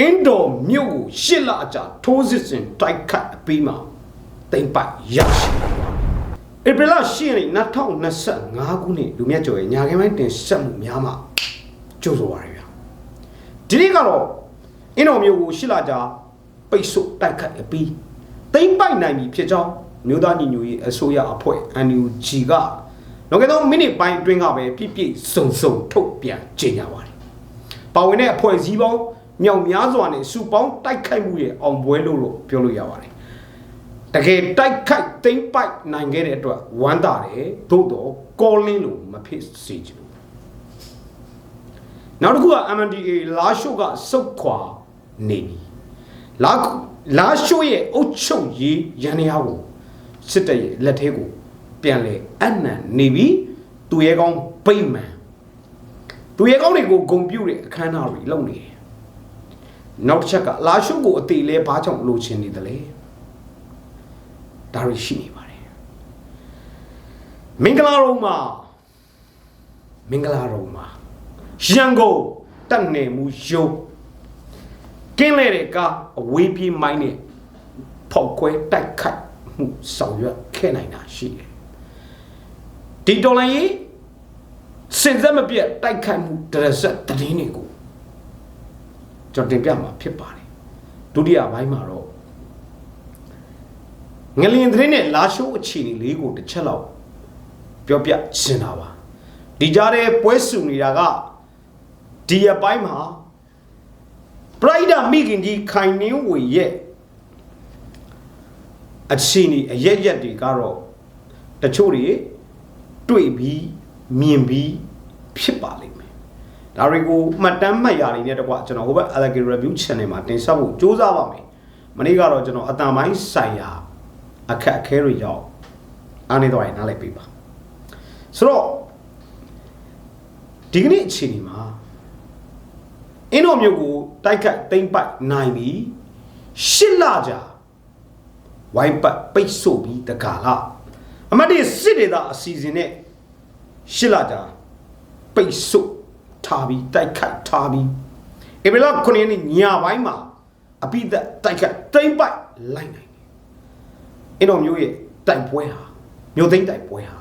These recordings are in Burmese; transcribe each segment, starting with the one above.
အင်းတော်မြို့ကိုရှစ်လအကြာထိုးစစ်ဆင်တိုက်ခတ်အပြီးမှာတိမ့်ပိုက်ရရှိဧပြီလ10ရက်နေ့2025ခုနှစ်လူမြတ်ကျော်ရဲ့ညာခင်းပိုင်းတင်ဆက်မှုများမှာကြိုးဆိုပါရဗျာဒီနေ့ကတော့အင်းတော်မြို့ကိုရှစ်လကြာပိတ်ဆို့တိုက်ခတ်အပြီးတိမ့်ပိုက်နိုင်ပြီဖြစ်ကြောင်းမြို့သားညီညွတ်ရေးအစိုးရအဖွဲ့ NUG ကလောကသောမိနစ်ပိုင်းအတွင်းကပဲပြည့်ပြည့်စုံစုံထုတ်ပြန်ကြေညာပါတယ်ပါဝင်တဲ့အဖွဲ့အစည်းပေါင်း မြောက်များစွာနဲ့စုပေါင်းတိုက်ခိုက်မှုရဲ့အောင်ပွဲလို့လို့ပြောလို့ရပါတယ်တကယ်တိုက်ခိုက်သိမ့်ပိုက်နိုင်ခဲ့တဲ့အတွက်ဝမ်းသာတယ်သို့တော့ကောလင်းလို့မဖြစ်စေချင်ဘူးနောက်တစ်ခုက MNDA လာရှို့ကစုတ်ခွာနေပြီလာလာရှို့ရဲ့အုတ်ချုပ်ရေးရန်ရာကိုစစ်တပ်ရဲ့လက်ထဲကိုပြန်လဲအနံနေပြီသူရဲကောင်းပိတ်မှန်သူရဲကောင်းတွေကိုဂုံပြုတ်တဲ့အခမ်းအနားတွေလုပ်နေတယ် နောက်တစ်ချက်ကလာရှုပ်ကိုအသေးလဲဘာကြောင့်လိုချင်နေတယ်လဲဒါတွေရှိနေပါတယ်မင်္ဂလာရုံမှာမင်္ဂလာရုံမှာရန်ကုန်တက်နေမှုယုံကင်းလဲတဲ့ကအဝေးပြေးမိုင်းနဲ့ဖောက်ခွဲတိုက်ခိုက်မှုဆောင်ရွက်ခဲ့နိုင်တာရှိတယ်ဒီတော်လိုင်းရေးစင်စက်မပြတ်တိုက်ခိုက်မှုဒရဆက်တည်င်းတွေကို ကျွန်တော်တင်ပြမှာဖြစ်ပါတယ်ဒုတိယပိုင်းမှာတော့ငလင်သတင်းနဲ့လာရှိုးအခြေအနေလေးကိုတစ်ချက်လောက်ပြောပြရှင်းတာပါဒီကြားထဲပွဲစုနေတာကဒီအပိုင်းမှာပရိုက်ဒါမိခင်ကြီးခိုင်နှင်းဝေရဲ့အခြေအနေအရက်ရက်တွေကတော့တချို့တွေတွေ့ပြီးမြင်ပြီးဖြစ်ပါလိမ့်မယ် ဒါတွေကိုမှတ်တမ်းမှတ်ရာတွေနဲ့တကွကျွန်တော်ဟိုဘက် Allegri Review Channel မှာတင်ဆက်ဖို့စူးစမ်းပါမယ်မနေ့ကတော့ကျွန်တော်အတန်ပိုင်းဆိုင်ရာအခက်အခဲတွေကြောင့်အားနေတော့ရင်နားလိုက်ပေးပါဆိုတော့ဒီကနေ့အခြေအနေမှာအင်းတော်မျိုးကိုတိုက်ခတ်တိမ့်ပိုက်နိုင်ပြီးရှစ်လကြာဝိုင်းပတ်ပိတ်ဆို့ပြီးတကာလာအမတ်တွေစစ်ဒေသအစီအစဉ်နဲ့ရှစ်လကြာပိတ်ဆို့ ထားပြီးတိုက်ခိုက်ထားပြီးဧပြီလ9ရက်နေ့ညပိုင်းမှာအပိသက်တိုက်ခိုက်တိမ့်ပိုက်လိုက်နိုင်တယ်အင်းတော်မျိုးရဲ့တိုက်ပွဲဟာမျိုးသိမ့်တိုက်ပွဲဟာ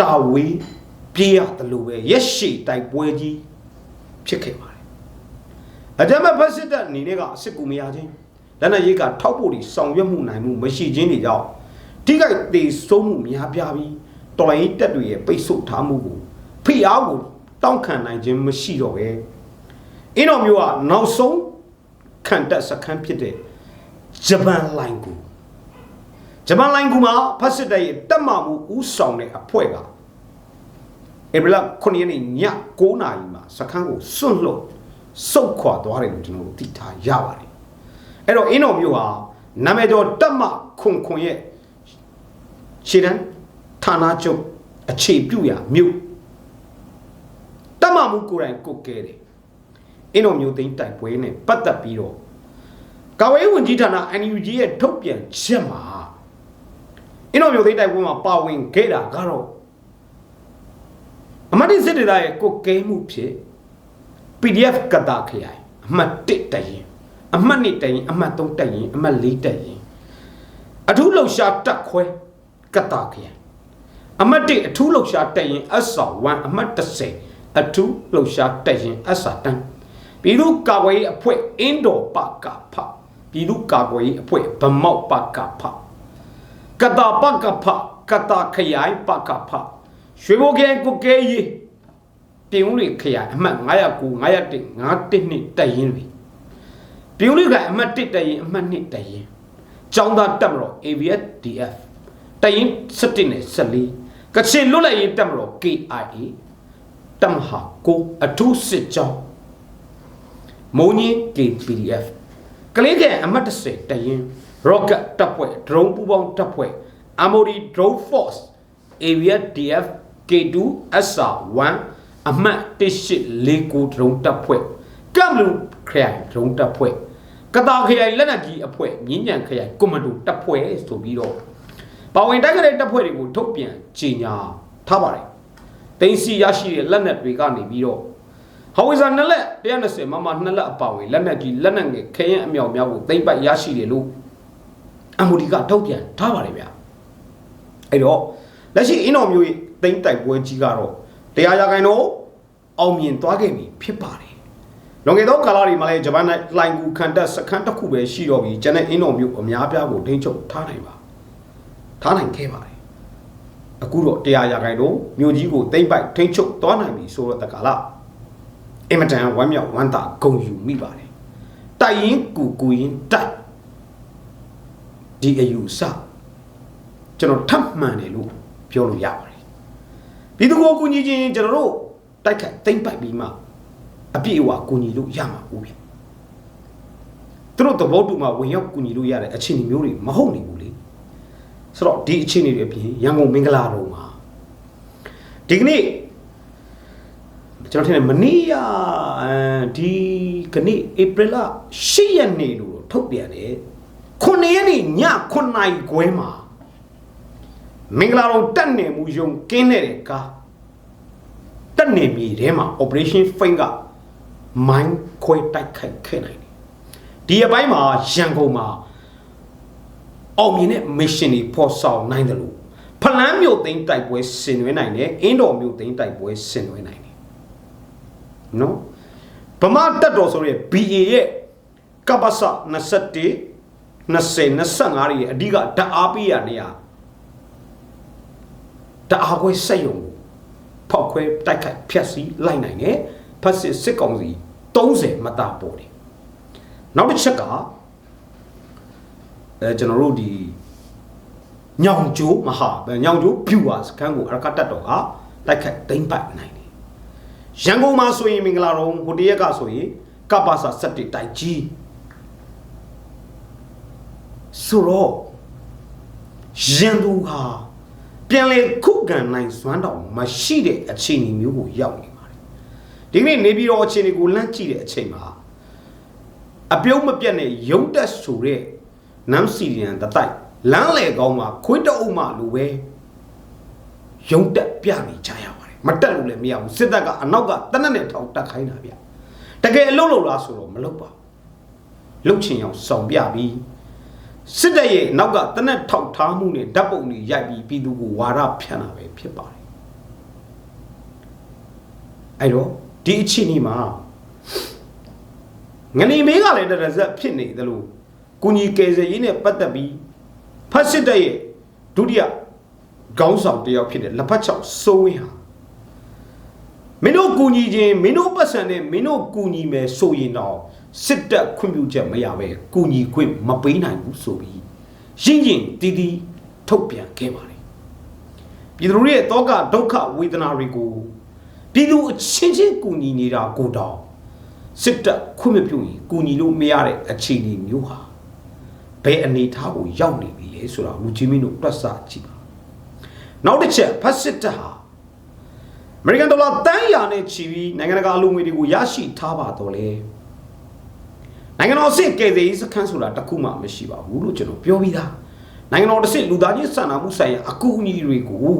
တာဝေးပြေးရတယ်လို့ပဲရက်ရှိတိုက်ပွဲကြီးဖြစ်ခဲ့ပါတယ်အကြမ်းဖက်ဖက်စစ်တပ်အနေနဲ့ကအစ်ကူမရချင်းလက်နက်ရေးကထောက်ဖို့ဒီဆောင်ရွက်မှုနိုင်မှုမရှိခြင်းတွေကြောင့်ထိခိုက်သေးဆုံးမှုများပြားပြီးတော်လိုင်းတက်တွေရဲ့ပိတ်ဆို့ထားမှုကို ဖိအားကိုတောင်းခံနိုင်ခြင်းမရှိတော့ပဲအင်းတော်မျိုးကနောက်ဆုံးခံတက်စခန်းဖြစ်တဲ့ဂျပန်လိုင်းကူဂျပန်လိုင်းကူမှာဖက်စစ်တပ်ရဲ့တက်မှမှုဥဆောင်တဲ့အဖွဲ့ကဧပြီလ9ရက်နေ့ည9နာရီမှာစခန်းကိုစွန့်လွတ်စုတ်ခွာသွားတယ်လို့ကျွန်တော်တို့သိထားရပါတယ်အဲ့တော့အင်းတော်မျိုးဟာနာမည်ကျော်တက်မခွန်ခွန်ရဲ့ရှေ့တန်းဌာနချုပ်အခြေပြုရာမြို့ တက်မမှုကိုယ်တိုင်ကုတ်ကဲတယ်အင်းတော်မျိုးသိန်းတိုက်ပွဲနဲ့ပတ်သက်ပြီးတော့ကာဝေးဝန်ကြီးဌာန NUG ရဲ့ထုတ်ပြန်ချက်မှာအင်းတော်မျိုးသိန်းတိုက်ပွဲမှာပါဝင်ခဲ့တာကတော့အမတ်စစ်ဒေသရဲ့ကုတ်ကဲမှုဖြစ် PDF ကတာခရိုင်အမှတ်1တရင်အမှတ်2တရင်အမှတ်3တရင်အမှတ်4တရင်အထူးလှုပ်ရှားတက်ခွဲကတာခရိုင်အမှတ်1အထူးလှုပ်ရှားတရင်အဆော်1အမှတ်30 အထူးလှုပ်ရှားတရင်အစာတန်းပြည်သူ့ကာကွယ်ရေးအဖွဲ့အင်းတော်ပကဖပြည်သူ့ကာကွယ်ရေးအဖွဲ့ဗမောက်ပကဖကတာပကဖကတာခရိုင်ပကဖရွှေဘိုကဲကုကဲရေးပြည်ဦးလေးခရိုင်အမှတ်909 901 912တက်ရင်တွေပြည်ဦးလေးကအမှတ်1တက်ရင်အမှတ်2တက်ရင်ចောင်းသားတက်မတော် AVSDF တက်ရင်17နဲ့14ကချင်လွတ်လပ်ရေးတက်မတော် KIA တမဟာကိုအထူးစစ်ကြောင်းမုံကြီး KPDF ကလေးကအမှတ်30တက်ရင် Rocket တပ်ဖွဲ့ drone ပူပေါင်းတပ်ဖွဲ့ Amori Drone Force AVSDF K2 SR1 အမှတ်1849ဒရုန်းတပ်ဖွဲ့ကမ်လူခရိုင်ဒရုန်းတပ်ဖွဲ့ကတာခရိုင်လက်နက်ကြီးအဖွဲ့မြင်းညံခရိုင်ကွန်မန်ဒိုတပ်ဖွဲ့ဆိုပြီးတော့ပါဝင်တိုက်ကြတဲ့တပ်ဖွဲ့တွေကိုထုတ်ပြန်ကြေညာထားပါတယ် တင်စီရရှိတဲ့လက်နက်တွေကနေပြီးတော့ဟောဝီဇာနှစ်လက်120မမနှစ်လက်အပါဝင်လက်နက်ကြီးလက်နက်ငယ်ခရင်အမြောက်များကိုသိမ့်ပိုက်ရရှိတယ်လို့အမူဒီကထုတ်ပြန်ထားပါတယ်ဗျာအဲ့တော့လက်ရှိအင်းတော်မျိုးရဲ့သိမ့်တိုက်ပွဲကြီးကတော့တရားရခိုင်တော့အောင်မြင်သွားခဲ့ပြီဖြစ်ပါတယ်လွန်ခဲ့သောကာလတွေမှာလည်းဂျပန်နိုင်လိုင်ကူခံတက်စခန်းတစ်ခုပဲရှိတော့ပြီးကျန်တဲ့အင်းတော်မျိုးအများပြားကိုထိန်းချုပ်ထားနိုင်ပါထားနိုင်ခဲ့ပါတယ် အခုတော့တရားရခိုင်တော့မြို့ကြီးကိုသိမ့်ပိုက်ထိန်းချုပ်သွားနိုင်ပြီဆိုတော့တက္ကလာအင်မတန်ဝမ်းမြောက်ဝမ်းသာဂုဏ်ယူမိပါတယ်တိုက်ရင်ကူကူရင်တိုက်ဒီအယူဆကျွန်တော်ထပ်မှန်တယ်လို့ပြောလို့ရပါတယ်ပြည်သူကိုကူညီခြင်းကျွန်တော်တို့တိုက်ခတ်သိမ့်ပိုက်ပြီးမှအပြည့်အဝကူညီလို့ရမှာဘူးဗျသူတို့သဘောတူမှဝင်ရောက်ကူညီလို့ရတဲ့အခြေအနေမျိုးတွေမဟုတ်နေဘူးလေ ဆိုတော့ဒီအခြေအနေတွေအပြင်ရန်ကုန်မင်္ဂလာတော်မှာဒီကနေ့ကျွန်တော်ထင်တယ်မနေ့ကအဲဒီကနေ့ဧပြီလ10ရက်နေ့လို့ထုတ်ပြန်တယ်9ရက်နေ့ည9နာရီခွဲမှာမင်္ဂလာတော်တက်နေမှုယုံကင်းတဲ့ကားတက်နေမြေထဲမှာ operation fine ကမိုင်းခွဲတိုက်ခိုက်ခဲ့နိုင်တယ်ဒီအပိုင်းမှာရန်ကုန်မှာ အောင်မြင်တဲ့ mission တွေဖော်ဆောင်နိုင်တယ်လို့ဖလန်းမြို့သိမ်းတိုက်ပွဲဆင်နွှဲနိုင်တယ်အင်းတော်မြို့သိမ်းတိုက်ပွဲဆင်နွှဲနိုင်တယ်နော်ဗမာတက်တော်ဆိုရဲ BA ရဲ့ကပ္ပစ21 20 25ရဲ့အဓိကဓာတ်အားပေးရနေရဓာတ်အားခွဲစက်ရုံကိုဖောက်ခွဲတိုက်ခိုက်ဖျက်ဆီးလိုက်နိုင်တယ်ဖက်စစ်စစ်ကောင်စီ30မတာပေါ်တယ်နောက်တစ်ချက်က အဲကျွန်တော်တို့ဒီညောင်ကျိုးမဟာညောင်ကျိုးဖြူပါစခန်းကိုအရကတက်တော်ကတိုက်ခိုက်သိမ့်ပတ်နိုင်တယ်ရန်ကုန်မှာဆိုရင်မင်္ဂလာတော်ဟိုတရက်ကဆိုရင်ကပ္ပစာ7တိုက်ကြီးဆိုတော့ရန်သူဟာပြန်လေခုခံနိုင်စွမ်းတော်မရှိတဲ့အခြေအနေမျိုးကိုရောက်နေပါတယ်ဒီနေ့နေပြည်တော်အခြေအနေကိုလန့်ကြည့်တဲ့အချိန်မှာအပြုံးမပြတ်နဲ့ရုံတက်ဆိုတဲ့ နမ်စီရီယန်တတိုက်လမ်းလေကောင်းမှာခွေးတအုပ်မှလိုပဲရုံတက်ပြနေကြရပါတယ်မတက်လို့လည်းမရဘူးစစ်တပ်ကအနောက်ကတနက်နဲ့ထောက်တက်ခိုင်းတာဗျတကယ်အလုပ်လုပ်လားဆိုတော့မလုပ်ပါဘူးလှုပ်ချင်အောင်ဆောင်ပြပြီးစစ်တပ်ရဲ့နောက်ကတနက်ထောက်ထားမှုနဲ့ဓာတ်ပုံတွေရိုက်ပြီးပြည်သူကိုဝါဒဖြန့်တာပဲဖြစ်ပါတယ်အဲ့တော့ဒီအချိန်นี้မှာငနေမေးကလည်းတရဇက်ဖြစ်နေတယ်လို့ ကုညီကယ်ဆယ်ရေးနဲ့ပတ်သက်ပြီးဖတ်စစ်တပ်ရဲ့ဒုတိယခေါင်းဆောင်တယောက်ဖြစ်တဲ့လက်ဖက်ချောက်စိုးဝင်းဟာမင်းတို့ကူညီခြင်းမင်းတို့ပတ်စံနဲ့မင်းတို့ကူညီမယ်ဆိုရင်တော့စစ်တပ်ခွင့်ပြုချက်မရပဲကူညီခွင့်မပေးနိုင်ဘူးဆိုပြီးရင်းရင်တီးတီးထုတ်ပြန်ခဲ့ပါတယ်ပြည်သူတို့ရဲ့တောကဒုက္ခဝေဒနာတွေကိုပြည်သူအချင်းချင်းကူညီနေတာကိုတောင်စစ်တပ်ခွင့်မပြုရင်ကူညီလို့မရတဲ့အခြေအနေမျိုးဟာ ဘယ်အနေထားကိုရောက်နေပြီလဲဆိုတာလူချင်းမင်းတို့တွက်ဆကြည့်ပါနောက်တစ်ချက်ဖတ်စစ်တပ်ဟာအမေရိကန်ဒေါ်လာတန်းရာနဲ့ချီပြီးနိုင်ငံတကာလူငွေတွေကိုရရှိထားပါတော့လေနိုင်ငံတော်စစ်ကယ်ဆယ်ရေးစခန်းဆိုတာတခုမှမရှိပါဘူးလို့ကျွန်တော်ပြောပြီးသားနိုင်ငံတော်တစ်စစ်လူသားချင်းစာနာမှုဆိုင်ရာအကူအညီတွေကို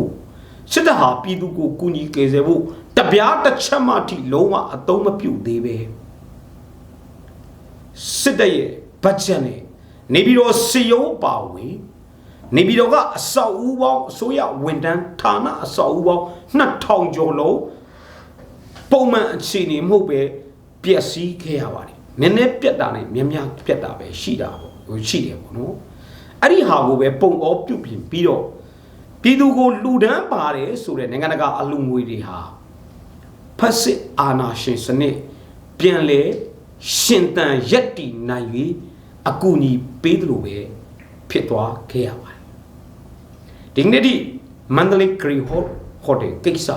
စစ်တပ်ဟာပြည်သူကိုကူညီကယ်ဆယ်ဖို့တပြားတစ်ချက်မှထိလုံးဝအသုံးမပြုသေးပဲစစ်တပ်ရဲ့ဘတ်ဂျက်နဲ့ နေပြည်တော်စီယုံပါဝင်နေပြည်တော်ကအဆောက်အဦပေါင်းအစိုးရဝန်တန်းဌာနအဆောက်အဦပေါင်း2000ကျော်လုံးပုံမှန်အခြေအနေမဟုတ်ပဲပျက်စီးခဲ့ရပါတယ်နည်းနည်းပြက်တာနဲ့များများပြက်တာပဲရှိတာပေါ့ဟိုရှိတယ်ပေါ့နော်အဲ့ဒီဟာကိုပဲပုံအောပြုတ်ပြင်ပြီးတော့ပြည်သူကိုလူဒန်းပါတယ်ဆိုတဲ့နိုင်ငံတကာအလူငွေတွေဟာဖက်စစ်အာဏာရှင်စနစ်ပြန်လဲရှင်တန်ရက်တီနိုင်ပြီး အကူအညီပေးသလိုပဲဖြစ်သွားခဲ့ရပါတယ်ဒီနေ့ဒီမန္တလေးဂရီဟိုဟိုတယ်ကိစ္စ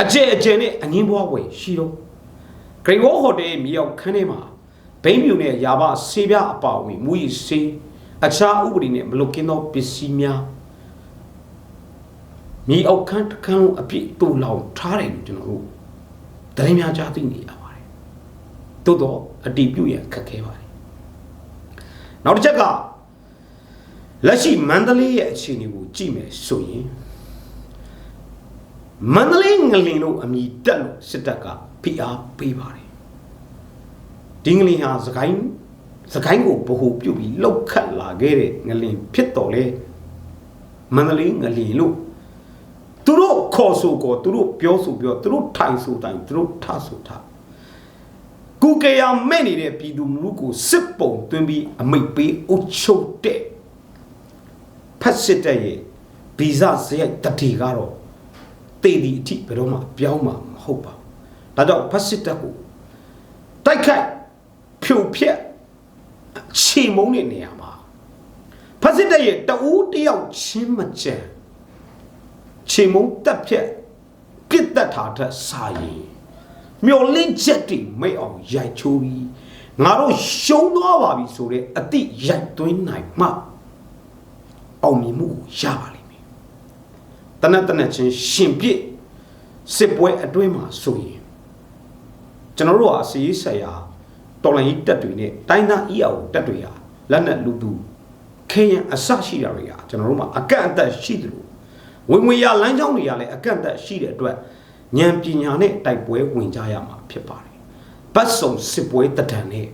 အကျဲအကျဲနဲ့အငင်းပွားဝယ်ရှိတော့ဂရီဟိုဟိုတယ်မြေရောက်ခန်းထဲမှာဘိန်းမြူနဲ့ယာဘဆေးပြအပါဝင်မူရီဆေးအခြားဥပဒေနဲ့မလုကင်းသောပစ္စည်းများမြေအောက်ခန်းတစ်ခန်းလုံးအပြည့်တူလောင်ထားတယ်လို့ကျွန်တော်တို့သတင်းများကြားသိနေရပါတယ်သို့တော့အတီးပြုတ်ရခက်ခဲပါတယ် နောက်တစ်ချက်ကလက်ရှိမန္တလေးရဲ့အခြေအနေကိုကြည့်မယ်ဆိုရင်မန္တလေးငလင်လို့အမည်တက်လို့စစ်တပ်ကဖိအားပေးပါတယ်ဒီငလင်ဟာစကိုင်းစကိုင်းကိုဗဟုပြုတ်ပြီးလောက်ခတ်လာခဲ့တဲ့ငလင်ဖြစ်တော်လေမန္တလေးငလင်လို့သူတို့ခေါ်ဆိုကောသူတို့ပြောဆိုပြောသူတို့ထိုင်ဆိုတိုင်သူတို့ထဆိုထ ကုကေယမဲ့နေတဲ့ပြည်သူလူထုကိုစစ်ပုံသွင်းပြီးအမိတ်ပေးအုပ်ချုပ်တဲ့ဖက်စစ်တဲ့ရဲ့ဗီဇစရိုက်တတိကတော့တေဒီအထိဘယ်တော့မှပြောင်းမှာမဟုတ်ပါဘူးဒါကြောင့်ဖက်စစ်တပ်ကိုတိုက်ခိုက်ဖြိုဖျက်ချေမုန်းတဲ့နေရာမှာဖက်စစ်တပ်ရဲ့တအူးတယောက်ချင်းမကြံချေမုန်းတက်ဖြက်ပြစ်တက်တာတဲ့စာရင် မျော်လင့်ချက်တွေမိတ်အောင်ရိုက်ချိုးပြီးငါတို့ရှုံးသွားပါပြီဆိုတဲ့အတိရိုက်သွင်းနိုင်မှအောင်မြင်မှုကိုရပါလိမ့်မယ်တနက်တနက်ချင်းရှင်ပြစ်စစ်ပွဲအတွင်းမှာဆိုရင်ကျွန်တော်တို့ဟာစီးဆက်ရာတော်လိုင်းကြီးတက်တွေနဲ့တိုင်းသား EAO တက်တွေဟာလက်နက်လူသူခေယံအစရှိတာတွေကကျွန်တော်တို့မှာအကန့်အသတ်ရှိတယ်လို့ဝင်ဝင်ရလမ်းကြောင်းတွေကလည်းအကန့်အသတ်ရှိတဲ့အတွက် ဉာဏ်ပညာနဲ့တိုက်ပွဲဝင်ကြရမှာဖြစ်ပါတယ်ဘတ်စုံစစ်ပွဲတဒံနဲ့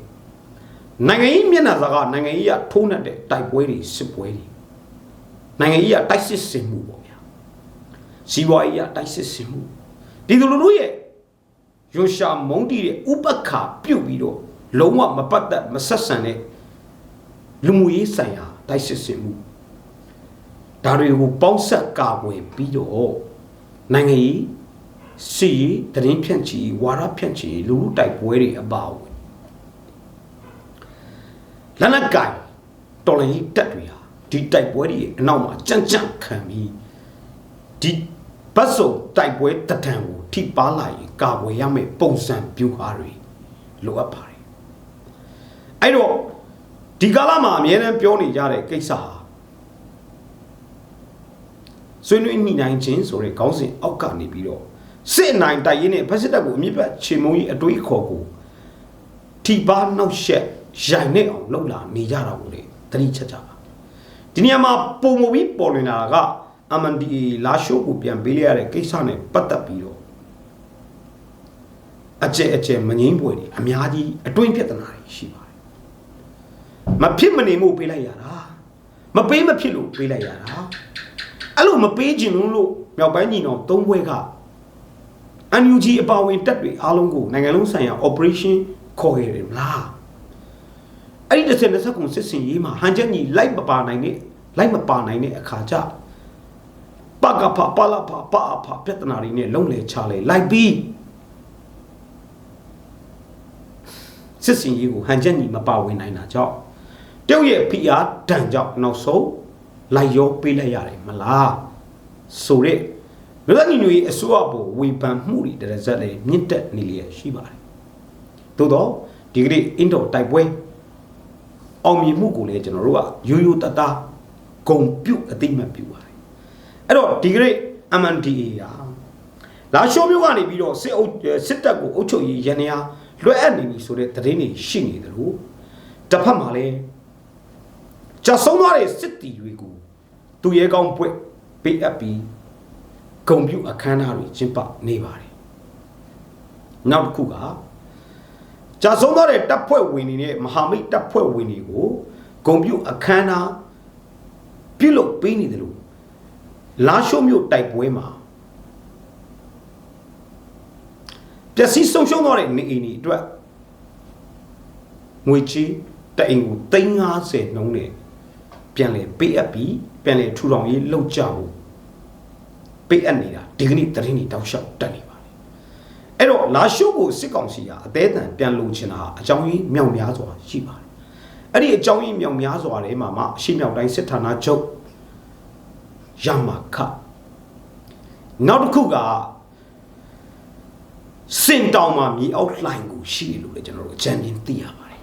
နိုင်ငံရေးမျက်နှာစာကနိုင်ငံရေးကထိုးနှက်တဲ့တိုက်ပွဲတွေစစ်ပွဲတွေနိုင်ငံရေးကတိုက်စစ်စင်မှုပေါ့ဗျာစီးပွားရေးကတိုက်စစ်စင်မှုဒီလိုလိုရဲ့ရွှရှာမုံတီတဲ့ဥပက္ခပြုတ်ပြီးတော့လုံးဝမပတ်သက်မဆက်ဆံတဲ့လူမှုရေးဆိုင်ရာတိုက်စစ်စင်မှုဒါတွေကိုပေါင်းဆက်ကာကွယ်ပြီးတော့နိုင်ငံရေး စီရေးတရင်ဖြန့်ချီဝါရဖြန့်ချီလူလူတိုက်ပွဲတွေအပါအဝင်လနက်ကင်တော်လည်းတက်တွေဟာဒီတိုက်ပွဲတွေအနောက်မှာကြမ်းကြမ်းခံပြီးဒီဘတ်စုံတိုက်ပွဲတဒံကိုထိပါလာရင်ကာဝယ်ရမယ့်ပုံစံပြူဟာတွေလိုအပ်ပါတယ်အဲ့တော့ဒီကာလမှာအများနဲ့ပြောနေကြတဲ့ကိစ္စဟာဆွေးနွေးညှိနှိုင်းခြင်းဆိုတဲ့ခေါင်းစဉ်အောက်ကနေပြီးတော့ စစ်နိုင်တိုက်ရင်းနဲ့ဖက်စစ်တပ်ကိုအမြင့်ပတ်ချေမုံကြီးအတွေးခေါ်ကိုထိပါနောက်ရှက်ရိုင်နဲ့အောင်လှုပ်လာနေကြတာကိုလေတတိချက်ကြပါဒီနေရာမှာပုံမပြီးပေါ်လွင်လာက MNDA လာရှိုးကိုပြန်ပေးလိုက်ရတဲ့ကိစ္စနဲ့ပတ်သက်ပြီးတော့အကျဲအကျဲမငင်းပွဲတွေအများကြီးအတွင်းပြဿနာတွေရှိပါတယ်မဖြစ်မနေမှုပေးလိုက်ရတာမပေးမဖြစ်လို့ပေးလိုက်ရတာအဲ့လိုမပေးခြင်းလို့မြောက်ပိုင်းညီနောင်သုံးဘွဲက NUG အပါဝင်တက်တွေအားလုံးကိုနိုင်ငံလုံးဆိုင်ရာ operation ခေါ်ခဲ့တယ်မလားအဲ့ဒီတစ်ဆက်တစ်ဆက်ကုန်စစ်စင်ရေးမှာဟန်ချက်ညီလိုက်မပါနိုင်နဲ့လိုက်မပါနိုင်တဲ့အခါကျပကဖပလာဖပအဖပြဿနာတွေနဲ့လုံးလေချလေလိုက်ပြီးစစ်စင်ရေးကိုဟန်ချက်ညီမပါဝင်နိုင်တာကြောင့်တယောက်ရဲ့ PR ဒဏ်ကြောင့်နောက်ဆုံးလိုက်ရောပေးလိုက်ရတယ်မလားဆိုတဲ့ လွတ်လပ်ညီညွတ်ရေးအစိုးရပေါ်ဝေဖန်မှုတွေတရဇက်လည်းမြင့်တက်နေလျက်ရှိပါတယ်သို့တော့ဒီကနေ့အင်တော်တိုက်ပွဲအောင်မြင်မှုကိုလည်းကျွန်တော်တို့ကရိုးရိုးတတဂုံပြုတ်အသိမှတ်ပြုပါတယ်အဲ့တော့ဒီကနေ့ MNDA ဟာလာရှိုးမျိုးကနေပြီးတော့စစ်အုပ်စစ်တပ်ကိုအုပ်ချုပ်ရေးရန်ရာလွှဲအပ်နေပြီဆိုတဲ့သတင်းတွေရှိနေတယ်လို့တစ်ဖက်မှာလည်းကြာဆုံးသွားတဲ့စစ်တီတွေကိုသူရဲကောင်းပွက်ပေးအပ်ပြီး ဂုံပြုအခမ်းအနားတွေကျင်းပနေပါတယ်နောက်တစ်ခုကကြာဆုံးသွားတဲ့တပ်ဖွဲ့ဝင်တွေနဲ့မဟာမိတ်တပ်ဖွဲ့ဝင်တွေကိုဂုံပြုအခမ်းအနားပြုလုပ်ပေးနေတယ်လို့လာရှိုးမြို့တိုက်ပွဲမှာပျက်စီးဆုံးရှုံးသွားတဲ့နေအိမ်တွေအတွက်ငွေချေးတအိမ်ကို350နှုန်းနဲ့ပြန်လည်ပေးအပ်ပြီးပြန်လည်ထူထောင်ရေးလုပ်ကြဖို့ ပေးအပ်နေတာဒီကနေ့သတင်းတွေတောက်လျှောက်တက်နေပါတယ်အဲ့တော့လာရှိုးကိုစစ်ကောင်စီကအသေးအံပြန်လုံချင်တာအကြောင်းကြီးမြောင်များစွာရှိပါတယ်အဲ့ဒီအကြောင်းကြီးမြောင်များစွာထဲမှာမှအရှိမြောက်တိုင်းစစ်ဌာနချုပ်ရမခနောက်တစ်ခုကစင်တောင်မှာမြေအောက်လှိုင်ကိုရှိတယ်လို့လည်းကျွန်တော်တို့အကြံဉာဏ်သိရပါတယ်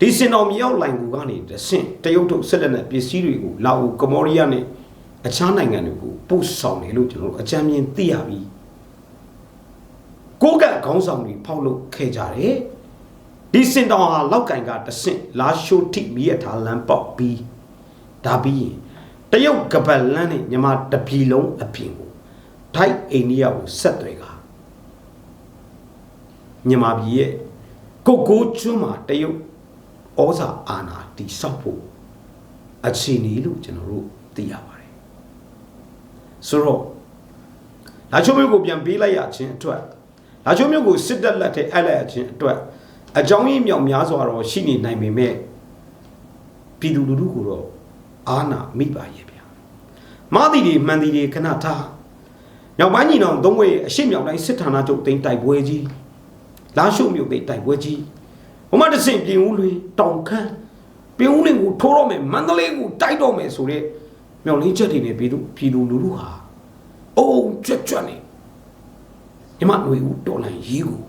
ဒီစင်တောင်မြေအောက်လှိုင်ကိုကနေတဆင့်တရုတ်တို့ဆက်လက်နဲ့ပစ္စည်းတွေကိုလာအိုကမ္ဘောဒီးယားနဲ့ အခြားနိုင်ငံတွေကိုပို့ဆောင်တယ်လို့ကျွန်တော်တို့အကြံဉာဏ်သိရပြီးကိုကခေါင်းဆောင်တွေဖောက်လို့ခဲ့ကြတယ်ဒီစင်တောင်ဟာလောက်ကင်ကတဆင့်လာရှိုတိမိရထားလမ်းပေါက်ပြီးဒါပြီးရင်တရုတ်ကပတ်လန်းနဲ့ညီမတပြည်လုံးအပြင်ကိုထိုက်အိန္ဒိယကိုဆက်သွယ်ကမြန်မာပြည်ရဲ့ကိုကိုကျွန်းမှာတရုတ်ဩဇာအာဏာတိဆောက်ဖို့အခြေအနေလို့ကျွန်တော်တို့သိရပါတယ် ဆိုတော့လာချိုမျိုးကိုပြန်ပေးလိုက်ရခြင်းအတွက်လာချိုမျိုးကိုစစ်တပ်လက်ထဲအပ်လိုက်ရခြင်းအတွက်အကြောင်းရင်းမြောက်များစွာတော့ရှိနေနိုင်ပေမဲ့ပြည်သူလူထုကိုတော့အာဏာမိပါရဲ့ဗျာမာတီတွေမှန်တီတွေခဏထားမြောက်ပိုင်းညီနောင်သုံးဝေးအရှိမြောက်တိုင်းစစ်ဌာနချုပ်တိန်တိုက်ပွဲကြီးလာရှုမြို့သိတိုက်ပွဲကြီးဘုမတဆင့်ပြင်ဦးလွင်တောင်ခမ်းပြင်ဦးလွင်ကိုထိုးတော့မယ်မန္တလေးကိုတိုက်တော့မယ်ဆိုတဲ့ မြောက်လင်းချက်တွေနဲ့ပြည်သူပြည်သူလူထုဟာအုံကြွကြွနေညီမတွေဦးတော်လန်ရေးကို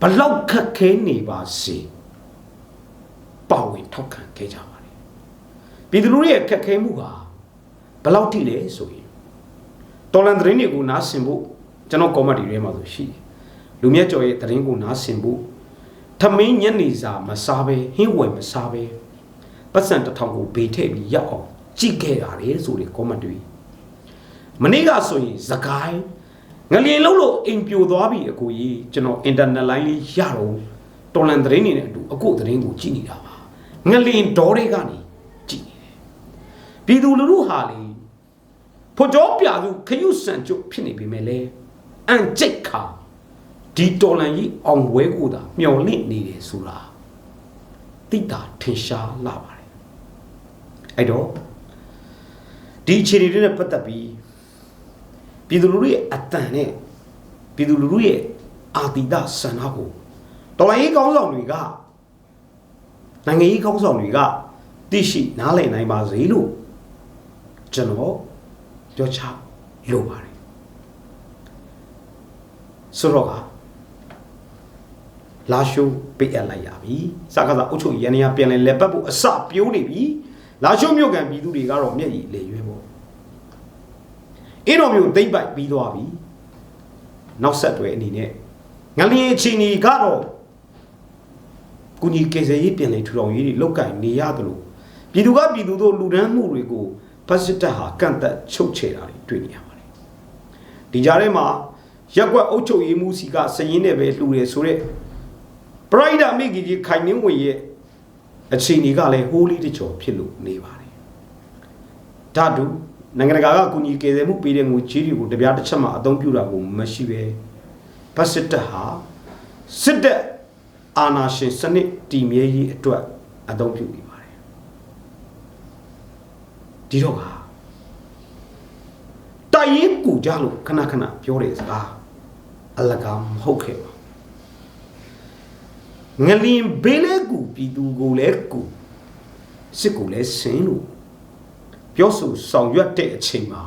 ဘလောက်ခက်ခဲနေပါစေပါဝင်ထောက်ခံခဲ့ကြပါတယ်ပြည်သူလူထုရဲ့ခက်ခဲမှုဟာဘလောက်ထိလဲဆိုရင်တော်လန်သတင်းတွေကိုနားဆင်ဖို့ကျွန်တော်ကောမတီထဲမှာဆိုရှိတယ်လူမြတ်ကျော်ရဲ့သတင်းကိုနားဆင်ဖို့ထမင်းညနေစာမစားပဲဟင်းဝယ်မစားပဲ ပတ်စံတစ်ထောင်ကိုဘေးထည့်ပြီးရောက်အောင်ကြည့်ခဲ့ရတယ်ဆိုတဲ့ကောမတီမနေ့ကဆိုရင်သခိုင်းငလျင်လုံးလို့အိမ်ပြိုသွားပြီအကိုကြီးကျွန်တော်အင်တာနက်လိုင်းလေးရတော့တော်လန်သတင်းတွေနဲ့အတူအကိုသတင်းကိုကြည့်နေတာပါငလျင်ဒေါ်တွေကနေကြည့်နေတယ်ပြည်သူလူထုဟာလေဖို့ကြောပြသူခရုစံကျုပ်ဖြစ်နေပြီမဲ့လေအန်ကျိတ်ခါဒီတော်လန်ကြီးအောင်ဝဲကိုသာမျော်လင့်နေတယ်ဆိုတာတိတာထင်ရှားလာပါတယ် အဲ့တော့ဒီအခြေအနေတွေနဲ့ပတ်သက်ပြီးပြည်သူလူထုရဲ့အတန်နဲ့ပြည်သူလူထုရဲ့အာတိတဆန္ဒကိုတော်လန်ကြီးကောင်းဆောင်တွေကနိုင်ငံရေးကောင်းဆောင်တွေကသိရှိနားလည်နိုင်ပါစေလို့ကျွန်တော်ပြောချလိုပါတယ်ဆိုတော့ကလာရှိုးပိတ်အပ်လိုက်ရပြီစကားစားအုပ်ချုပ်ရန်ရပြန်လဲလက်ပတ်ဖို့အစပြိုးနေပြီ လာရှိုးမြို့ကန်ပြည်သူတွေကတော့မျက်ရည်လေရွေးပေါ့အင်းတော်မျိုးသိမ့်ပိုက်ပြီးသွားပြီနောက်ဆက်တွဲအနေနဲ့ငလျင်အချင်းကြီးကတော့ကုညီကေစရေးပြန်လဲထူထောင်ရေးတွေလောက်ကင်နေရတယ်လို့ပြည်သူကပြည်သူတို့လူဒန်းမှုတွေကိုဖက်စစ်တပ်ဟာကန့်သက်ချုပ်ချယ်တာတွေတွေ့နေရပါတယ်ဒီကြားထဲမှာရက်ွက်အုပ်ချုပ်ရေးမှုစီကစရင်နဲ့ပဲလှူတယ်ဆိုတော့ပရိုက်တာမိကြီးကြီးခိုင်နှင်းဝင်ရဲ့ အခြေအနေကလည်းဟိုးလေးတချော်ဖြစ်လို့နေပါတယ်ဓာတုနိုင်ငံတကာကကူညီကယ်ဆယ်မှုပေးတဲ့ငွေကြီးတွေကိုတပြားတစ်ချက်မှအသုံးပြုတာကိုမရှိပဲဘတ်စစ်တပ်ဟာစစ်တပ်အာဏာရှင်စနစ်တည်မြဲရေးအတွက်အသုံးပြုနေပါတယ်ဒီတော့ကတိုင်ရင်ကူကြလို့ခဏခဏပြောတဲ့စကားအလကားမဟုတ်ခဲ့ပါ ငလင်ဘေးလဲကူပြည်သူကိုလဲကူစစ်ကိုလဲဆင်းလို့ပြောဆိုဆောင်ရွက်တဲ့အချိန်မှာ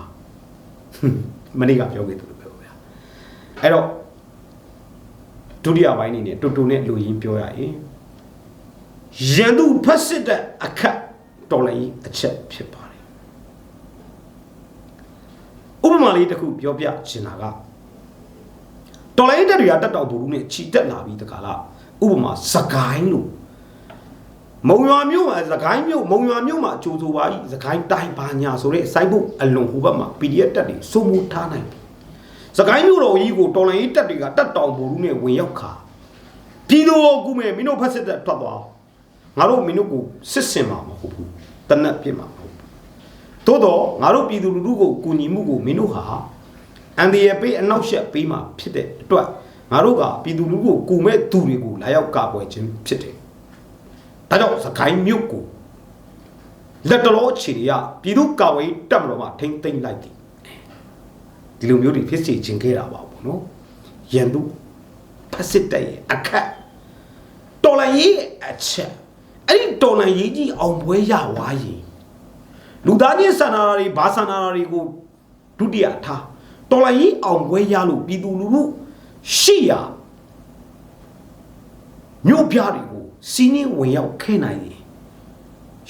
မနေ့ကပြောခဲ့သူလိုပဲဗျာအဲ့တော့ဒုတိယပိုင်းနေနဲ့တူတူနဲ့လူရင်းပြောရရင်ရန်သူဖက်စစ်တဲ့အခက်တော်လည်းအချက်ဖြစ်ပါတယ်ဥပမာလေးတစ်ခုပြောပြချင်တာကတော်လည်းတက်တွေကတက်တော်ဘူးနဲ့ခြိတက်လာပြီးတခါလား ဥပမာစကိုင်းလို့မုံရွာမြို့မှာစကိုင်းမြို့မုံရွာမြို့မှာအကျိုးဆိုပါဤစကိုင်းတိုင်းဘာညာဆိုတဲ့စိုက်ဖို့အလွန်ဟိုဘက်မှာ PDF တက်တွေစိုးမိုးထားနိုင်ပြီစကိုင်းမြို့တော်ကြီးကိုတော်လိုင်းရေးတက်တွေကတက်တောင်ဘူနဲ့ဝင်ရောက်ခါပြည်သူကိုကူမဲ့မင်းတို့ဖက်စစ်တက်ထွက်သွားငါတို့မင်းတို့ကိုစစ်စင်မှာမဟုတ်ဘူးတနက်ပြစ်မှာမဟုတ်ဘူးသို့တော့ငါတို့ပြည်သူလူထုကိုကူညီမှုကိုမင်းတို့ဟာအန်ဒီရပေးအနောက်ရှက်ပေးမှာဖြစ်တဲ့အတွက် ငါတို့ကပြည်သူလူထုကိုကူမဲ့သူတွေကိုလာရောက်ကာကွယ်ခြင်းဖြစ်တယ်ဒါကြောင့်စကိုင်းမြို့ကိုလက်တော်အခြေတွေကပြည်သူကာဝေးတက်မတော်မှာထိမ့်သိမ့်လိုက်သည်ဒီလိုမျိုးတွေဖြစ်စီခြင်းခဲ့တာပါဘောနော်ရန်သူဖက်စစ်တဲ့ရဲ့အခက်တော်လန်ရေးအချက်အဲ့ဒီတော်လန်ရေးကြီးအောင်ပွဲရဝါရင်လူသားချင်းဆန္ဒတွေဘာဆန္ဒတွေကိုဒုတိယထားတော်လန်ရေးအောင်ပွဲရလို့ပြည်သူလူထု ရှိရာမြို့ပြတွေကိုစီးနှင်းဝင်ရောက်ခဲနိုင်ရင်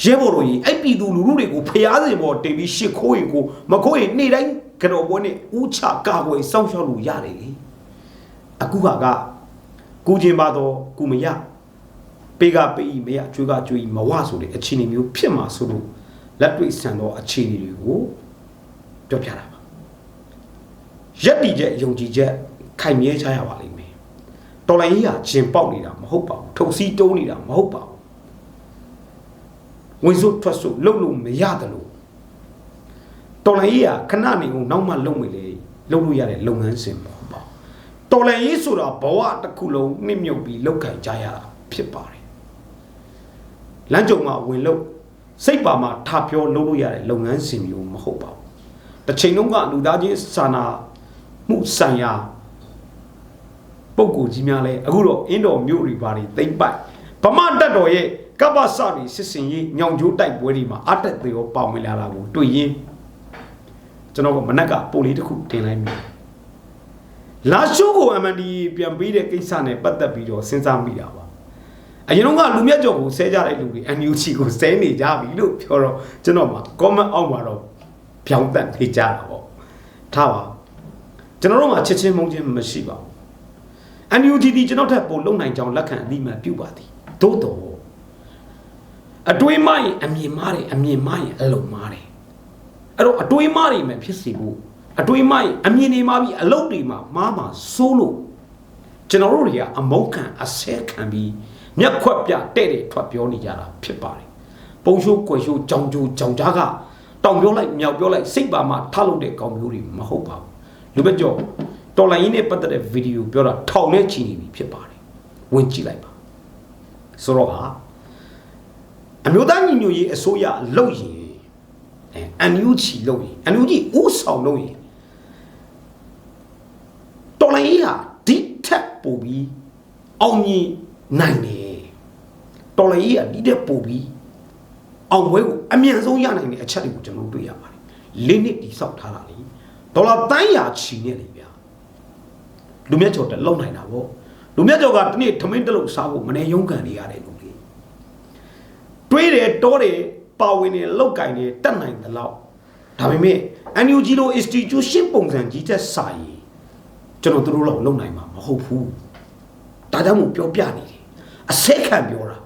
ရဲဘော်တို့ကြီးအဲ့ပြည်သူလူထုတွေကိုဖျားစင်ပေါ်တင်ပြီးရှစ်ခိုးရင်ကိုမခိုးရင်နေ့တိုင်းကြော်ပွဲနဲ့ဥချကာကွယ်စောင့်ရှောက်လို့ရတယ်လေအခုကကကူကျင်ပါတော့ကူမရပေးကပေးမရကျွေးကကျွေးမဝဆိုတဲ့အခြေအနေမျိုးဖြစ်မှာဆိုလို့လက်တွေ့ဆန်သောအခြေအနေတွေကိုပြောပြတာပါရက်တီချက်ယုံကြည်ချက် ခိုင်မြဲချရပါလိမ့်မယ်တော်လိုင်းကြီးကဂျင်ပေါက်နေတာမဟုတ်ပါဘူးထုံစည်းတုံးနေတာမဟုတ်ပါဘူးဝင်စုထွက်စုလှုပ်လို့မရတယ်လို့တော်လိုင်းကြီးကခဏနေအောင်နောက်မှလုံမိလေလှုပ်လို့ရတဲ့လုပ်ငန်းစဉ်မဟုတ်ပါဘူးတော်လိုင်းကြီးဆိုတာဘဝတစ်ခုလုံးနှိမ့်မြုပ်ပြီးလောက်ခံကြရတာဖြစ်ပါတယ်လမ်းကြုံမှာဝင်လို့စိတ်ပါမှာထပြောလုပ်လို့ရတဲ့လုပ်ငန်းစဉ်မျိုးမဟုတ်ပါဘူးတစ်ချိန်လုံးကလူသားချင်းစာနာမှုဆိုင်ရာ ပုံကိုကြီးများလဲအခုတော့အင်းတော်မြို့တွေပါတွေတိမ့်ပိုက်ဗမာတက်တော်ရဲ့ကပ္ပစတွေစစ်စင်ရေးညောင်ကျိုးတိုက်ပွဲတွေမှာအတက်သေးရောပေါင်ဝင်လာတာကိုတွေ့ရင်ကျွန်တော်ကမနက်ကပိုလေးတစ်ခုတင်လိုက်မိလာရှိုးကို MND ပြန်ပေးတဲ့ကိစ္စနဲ့ပတ်သက်ပြီးတော့စဉ်းစားမိတာပါအရင်ကလူမြတ်ကျော်ကိုဆဲကြတဲ့လူတွေ NUG ကိုဆဲနေကြပြီလို့ပြောတော့ကျွန်တော်မှာ comment အောက်မှာတော့ပြောင်းတက်နေကြတာပေါ့ထားပါကျွန်တော်တို့မှာချစ်ချင်းမုန်းချင်းမရှိပါဘူး NUG ဒီကျွန်တော်ထက်ပိုလုံနိုင်ကြောင်းလက်ခံအသိမှန်ပြုပါသည်သို့တော်အတွေးမရင်အမြင်မားတယ်အမြင်မားရင်အလုံးမားတယ်အဲ့တော့အတွေးမားတွေမှဖြစ်စီဖို့အတွေးမရင်အမြင်တွေမားပြီးအလုံးတွေမှာမားမှာစိုးလို့ကျွန်တော်တို့တွေကအမုန်းခံအဆဲခံပြီးမျက်ခွက်ပြတဲ့တဲ့ထွက်ပြောနေကြတာဖြစ်ပါတယ်ပုံရှိုးကွယ်ရှိုးကြောင်ကြိုကြောင်ကြားကတောင်ပြောလိုက်မြောက်ပြောလိုက်စိတ်ပါမှထားလို့တဲ့ကောင်မျိုးတွေမဟုတ်ပါဘူးလူပဲကြော တော်လိုင်းရင်းနဲ့ပတ်သက်တဲ့ဗီဒီယိုပြောတာထောင်နဲ့ချီနေပြီဖြစ်ပါတယ်ဝင်ကြည့်လိုက်ပါဆိုတော့ကအမျိုးသားညီညွတ်ရေးအစိုးရလှုပ်ရင်အဲအန်ယူချီလှုပ်ရင်အန်ယူချီဥဆောင်လှုပ်ရင်တော်လိုင်းရင်းဟာဒီထက်ပိုပြီးအောင်မြင်နိုင်တယ်တော်လိုင်းရင်းဟာဒီထက်ပိုပြီးအောင်ပွဲကိုအမြန်ဆုံးရနိုင်တဲ့အချက်တွေကိုကျွန်တော်တို့တွေ့ရပါတယ်လေးနှစ်တိဆောက်ထားတာလေဒေါ်လာတန်းရာချီနေလေဗျာ လူမြတ်ကျော်တက်လုံနိုင်တာဗောလူမြတ်ကျော်ကဒီနေ့ထမင်းတစ်လုံးစားဖို့မနေရုံးကန်နေရတယ်လူလေးတွေးတယ်တောတယ်ပါဝင်နေလောက်ကင်နေတက်နိုင်တယ်လို့ဒါပေမဲ့ NUG လို institution ပုံစံကြီးတဲ့စာရီကျွန်တော်တို့လောက်လုံနိုင်မှာမဟုတ်ဘူးဒါကြောင့်မို့ပြောပြနေတယ်အစက်ခံပြောတာ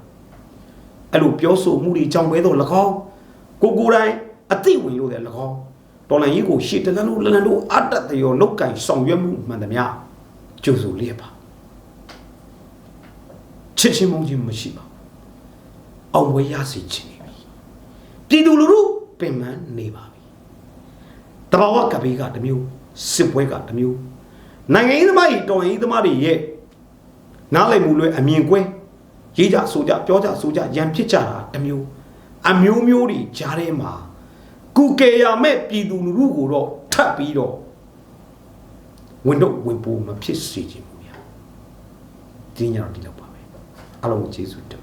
အဲ့လိုပြောဆိုမှုတွေကြောင့်ပဲတော့၎င်းကိုကိုယ်တိုင်အသိဝင်လို့တယ်၎င်းတော်လန်ကြီးကိုရှေ့တလန်းလို့လလန်းလို့အတ္တတရောလောက်ကင်ဆောင်ရွက်မှုမှန်သမျှ ကျုပ်ဆိုလျက်ပါချစ်ချင်းမုန်းချင်းမရှိပါဘူးအောင်ပွဲရစီခြင်းနေပြီပြည်သူလူထုပင်ပန်းနေပါပြီတဘာဝကဘေးကတစ်မျိုးစစ်ပွဲကတစ်မျိုးနိုင်ငံရေးသမားကြီးတော်ရင်သမားတွေရဲ့နားလည်မှုလွဲအမြင်ကွဲရေးကြဆိုကြပြောကြဆိုကြရန်ဖြစ်ကြတာတစ်မျိုးအမျိုးမျိုးတွေကြားထဲမှာကုကေရမဲ့ပြည်သူလူထုကိုတော့ထပ်ပြီးတော့ ဝင်တော့ဝင်ပိုးမဖြစ်စေချင်ဘူးဗျာဒီညတော့ဒီလောက်ပါပဲအားလုံးကိုကျေးဇူးတင်ပါ